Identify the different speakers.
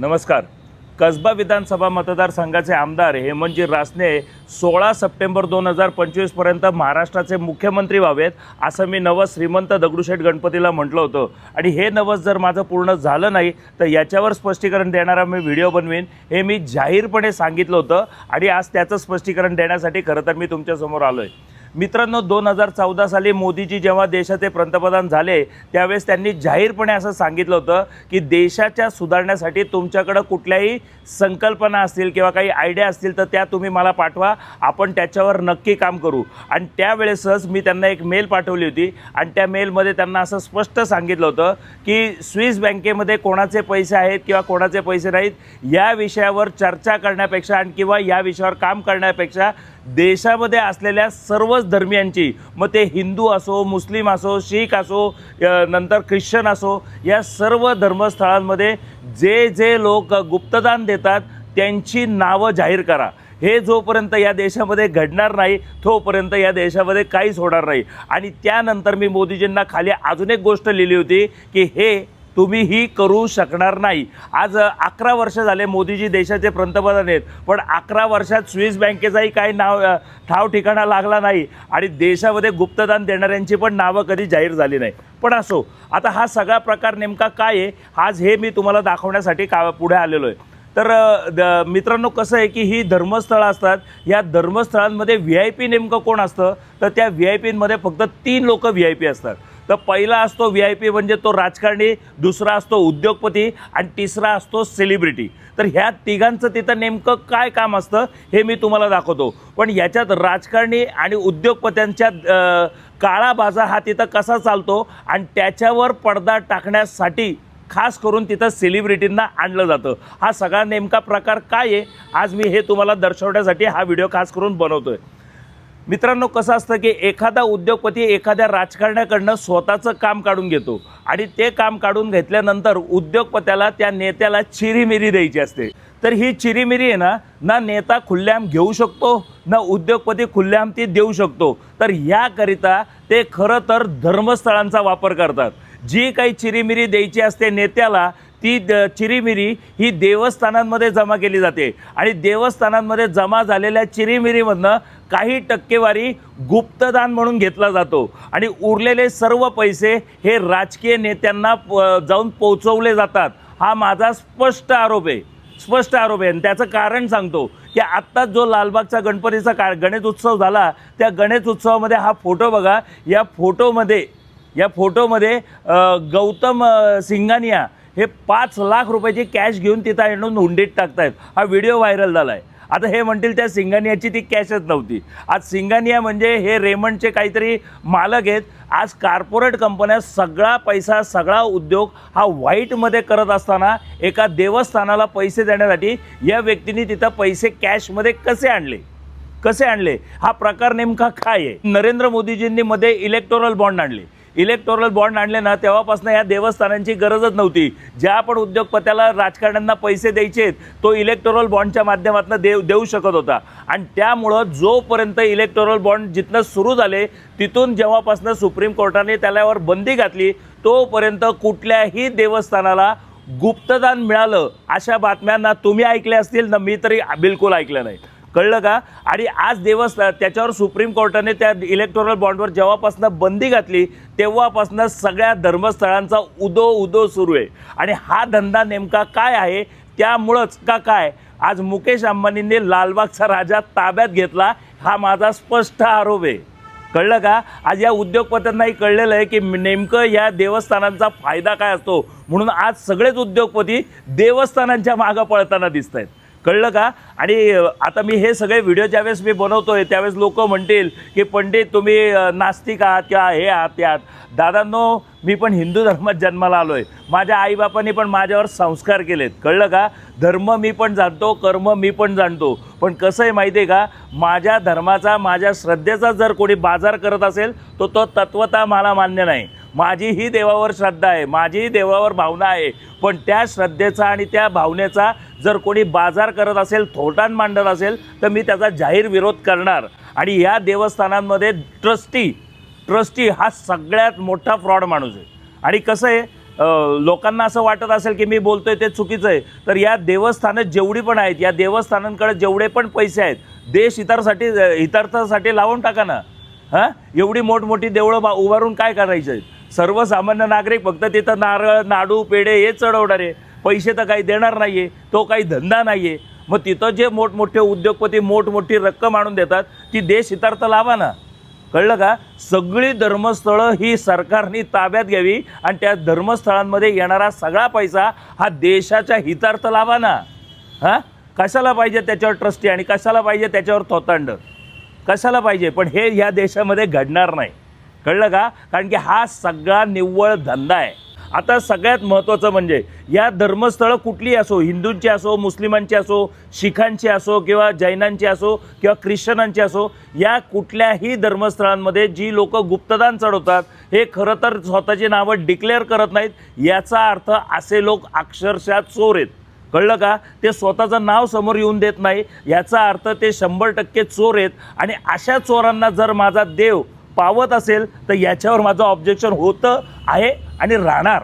Speaker 1: नमस्कार. कसबा विधानसभा मतदारसंघाचे आमदार हेमंतजी रासने सोळा सप्टेंबर दोन हजार पंचवीसपर्यंत महाराष्ट्राचे मुख्यमंत्री व्हावेत असं मी नवस श्रीमंत दगडूशेठ गणपतीला म्हटलं होतं. आणि हे नवस जर माझं पूर्ण झालं नाही तर याच्यावर स्पष्टीकरण देणारा मी व्हिडिओ बनवीन हे मी जाहीरपणे सांगितलं होतं. आणि आज त्याचं स्पष्टीकरण देण्यासाठी खरं तर मी तुमच्यासमोर आलो आहे मित्रांनो दोन हजार चौदा साली मोदीजी जेव्हा देशाचे पंतप्रधान झाले त्यावेळेस त्यांनी जाहीरपणे असं सांगितलं होतं की देशाच्या सुधारण्यासाठी तुमच्याकडं कुठल्याही संकल्पना असतील किंवा काही आयडिया असतील तर त्या तुम्ही मला पाठवा. आपण त्याच्यावर नक्की काम करू. आणि त्यावेळेसच मी त्यांना एक मेल पाठवली होती आणि त्या मेलमध्ये त्यांना असं स्पष्ट सांगितलं होतं की स्विस बँकेमध्ये कोणाचे पैसे आहेत किंवा कोणाचे पैसे नाहीत या विषयावर चर्चा करण्यापेक्षा आणि किंवा या विषयावर काम करण्यापेक्षा देशामध्ये असलेल्या सर्वच धर्मियांची मग ते हिंदू असो मुस्लिम असो शीख असो नंतर ख्रिश्चन असो या सर्व धर्मस्थळांमध्ये जे जे लोक गुप्तदान देतात त्यांची नावं जाहीर करा. हे जोपर्यंत या देशामध्ये घडणार नाही तोपर्यंत या देशामध्ये काहीच होणार नाही. आणि त्यानंतर मी मोदीजींना खाली अजून एक गोष्ट लिहिली होती की हे तुम्ही ही करू शकणार नाही. आज अकरा वर्ष झाले मोदीजी देशाचे पंतप्रधान आहेत. पण अकरा वर्षात स्विस बँकेचाही काही नाव ठाव ठिकाणा लागला नाही. आणि देशामध्ये गुप्तदान देणाऱ्यांची पण नावं कधी जाहीर झाली नाही. पण असो आता हा सगळा प्रकार नेमका काय आहे आज हे मी तुम्हाला दाखवण्यासाठी का पुढे आलेलो आहे. तर द- मित्रांनो कसं आहे की ही धर्मस्थळं असतात. या धर्मस्थळांमध्ये व्ही आय पी नेमकं कोण असतं? तर त्या व्ही आय पीमध्ये फक्त तीन लोक व्ही आय पी असतात. तर पहिला असतो व्ही आय पी म्हणजे तो राजकारणी दुसरा असतो उद्योगपती आणि तिसरा असतो सेलिब्रिटी तर ह्या तिघांचं तिथं नेमकं काय काम असतं हे मी तुम्हाला दाखवतो. पण याच्यात राजकारणी आणि उद्योगपत्यांच्या काळा बाजार हा तिथं कसा चालतो आणि त्याच्यावर पडदा टाकण्यासाठी खास करून तिथं सेलिब्रिटींना आणलं जातं. हा सगळा नेमका प्रकार काय आहे आज मी हे तुम्हाला दर्शवण्यासाठी हा व्हिडिओ खास करून बनवतो आहे मित्रांनो कसं असतं की एखादा उद्योगपती एखाद्या राजकारण्याकडनं स्वतःचं काम काढून घेतो आणि ते काम काढून घेतल्यानंतर उद्योगपत्याला त्या नेत्याला चिरीमिरी द्यायची असते. तर ही चिरीमिरी आहे ना ना नेता खुल्ल्याम घेऊ शकतो ना उद्योगपती खुल्ल्याम ती देऊ शकतो. तर ह्याकरिता ते खरं तर धर्मस्थळांचा वापर करतात. जी काही चिरीमिरी द्यायची असते नेत्याला ती द- चिरीमिरी ही देवस्थानांमध्ये जमा केली जाते. आणि देवस्थानांमध्ये जमा झालेल्या चिरीमिरीमधनं काही टक्केवारी गुप्तदान म्हणून घेतला जातो. आणि उरलेले सर्व पैसे हे राजकीय नेत्यांना प- जाऊन पोचवले जातात. हा माझा स्पष्ट आरोप आहे. स्पष्ट आरोप आहे. आणि त्याचं कारण सांगतो की आत्ताच जो लालबागचा गणपतीचा का गणेश उत्सव झाला त्या गणेश उत्सवामध्ये हा फोटो बघा. या फोटोमध्ये या फोटोमध्ये गौतम सिंगानिया हे पाच लाख रुपयाची कॅश घेऊन तिथं आणून हुंडीत टाकतायत. हा व्हिडिओ व्हायरल झाला आहे आता हे म्हणतील त्या सिंगानियाची ती कॅशच नव्हती. आज सिंगानिया म्हणजे हे रेमंडचे काहीतरी मालक आहेत. आज कार्पोरेट कंपन्या सगळा पैसा सगळा उद्योग हा व्हाईटमध्ये करत असताना एका देवस्थानाला पैसे देण्यासाठी या व्यक्तीने तिथं पैसे कॅशमध्ये कसे आणले? कसे आणले? हा प्रकार नेमका काय आहे? नरेंद्र मोदीजींनी मध्ये इलेक्टोरल बॉन्ड आणले. इलेक्टोरल बॉन्ड आणले ना तेव्हापासून या देवस्थानांची गरजच नव्हती. ज्या पण उद्योगपत्याला राजकारण्यांना पैसे द्यायचे तो इलेक्टोरल बॉन्डच्या माध्यमातून देऊ देऊ शकत होता. आणि त्यामुळं जोपर्यंत इलेक्टोरल बॉन्ड जिथनं सुरू झाले तिथून जेव्हापासून सुप्रीम कोर्टाने त्याच्यावर बंदी घातली तोपर्यंत कुठल्याही देवस्थानाला गुप्तदान मिळालं अशा बातम्यांना तुम्ही ऐकल्या असतील ना मी तरी बिलकुल ऐकलं नाही. कळलं का? आणि आज देवस्थान त्याच्यावर सुप्रीम कोर्टाने त्या इलेक्टोरल बॉन्डवर जेव्हापासनं बंदी घातली तेव्हापासनं सगळ्या धर्मस्थळांचा उदो उदो सुरू आहे. आणि हा धंदा नेमका काय आहे? त्यामुळंच का काय? आज मुकेश अंबानींनी लालबागचा राजा ताब्यात घेतला हा माझा स्पष्ट आरोप आहे. कळलं का? आज या उद्योगपतींनाही कळलेलं आहे की नेमकं या देवस्थानांचा फायदा काय असतो? म्हणून आज सगळेच उद्योगपती देवस्थानांच्या मागं पळताना दिसत आहेत कळलं का? आणि आता मी हे सगळे व्हिडिओ ज्यावेळेस मी बनवतो आहे त्यावेळेस लोक म्हणतील की पंडित तुम्ही नास्तिक आहात किंवा हे आहात ते आहात. दादांनो मी पण हिंदू धर्मात जन्माला आलो आहे माझ्या आईबापांनी पण माझ्यावर संस्कार केलेत. कळलं का? धर्म मी पण जाणतो कर्म मी पण जाणतो. पण कसं आहे माहिती आहे का? माझ्या धर्माचा माझ्या श्रद्धेचा जर कोणी बाजार करत असेल तो तो तत्वता मला मान्य नाही. माझीही देवावर श्रद्धा आहे माझीही देवावर भावना आहे. पण त्या श्रद्धेचा आणि त्या भावनेचा जर कोणी बाजार करत असेल थोटान मांडत असेल तर मी त्याचा जाहीर विरोध करणार. आणि या देवस्थानांमध्ये ट्रस्टी ट्रस्टी हा सगळ्यात मोठा फ्रॉड माणूस आहे. आणि कसं आहे लोकांना असं वाटत असेल की मी बोलतोय ते चुकीचं आहे तर या देवस्थानं जेवढी पण आहेत या देवस्थानांकडे जेवढे पण पैसे आहेत देश इतरसाठी हितार्थासाठी लावून टाका ना. हां? एवढी मोठमोठी देवळं बा उभारून काय करायचं आहे सर्वसामान्य नागरिक फक्त तिथं नारळ नाडू पेढे हे चढवणार. आहे पैसे तर काही देणार नाही आहे तो काही धंदा नाही आहे मग तिथं जे मोठमोठे उद्योगपती मोठमोठी रक्कम आणून देतात ती देश हितार्थ लावा ना. कळलं का? सगळी धर्मस्थळं ही सरकारने ताब्यात घ्यावी आणि त्या धर्मस्थळांमध्ये येणारा सगळा पैसा हा देशाच्या हितार्थ लावा ना. हां? कशाला पाहिजे त्याच्यावर ट्रस्टी आणि कशाला पाहिजे त्याच्यावर थोतांड कशाला पाहिजे? पण हे ह्या देशामध्ये घडणार नाही. कळलं का? कारण की हा सगळा निव्वळ धंदा आहे. आता सगळ्यात महत्त्वाचं म्हणजे या धर्मस्थळं कुठली असो हिंदूंची असो मुस्लिमांची असो शिखांची असो किंवा जैनांची असो किंवा ख्रिश्चनांची असो या कुठल्याही धर्मस्थळांमध्ये जी लोक गुप्तदान चढवतात हे खरं तर स्वतःची नावं डिक्लेअर करत नाहीत. याचा अर्थ असे लोक अक्षरशः चोर आहेत. कळलं का? ते स्वतःचं नाव समोर येऊन देत नाही. याचा अर्थ ते शंभर टक्के चोर आहेत. आणि अशा चोरांना जर माझा देव पावत असेल तर याच्यावर माझं ऑब्जेक्शन होतं आहे आणि राहणार.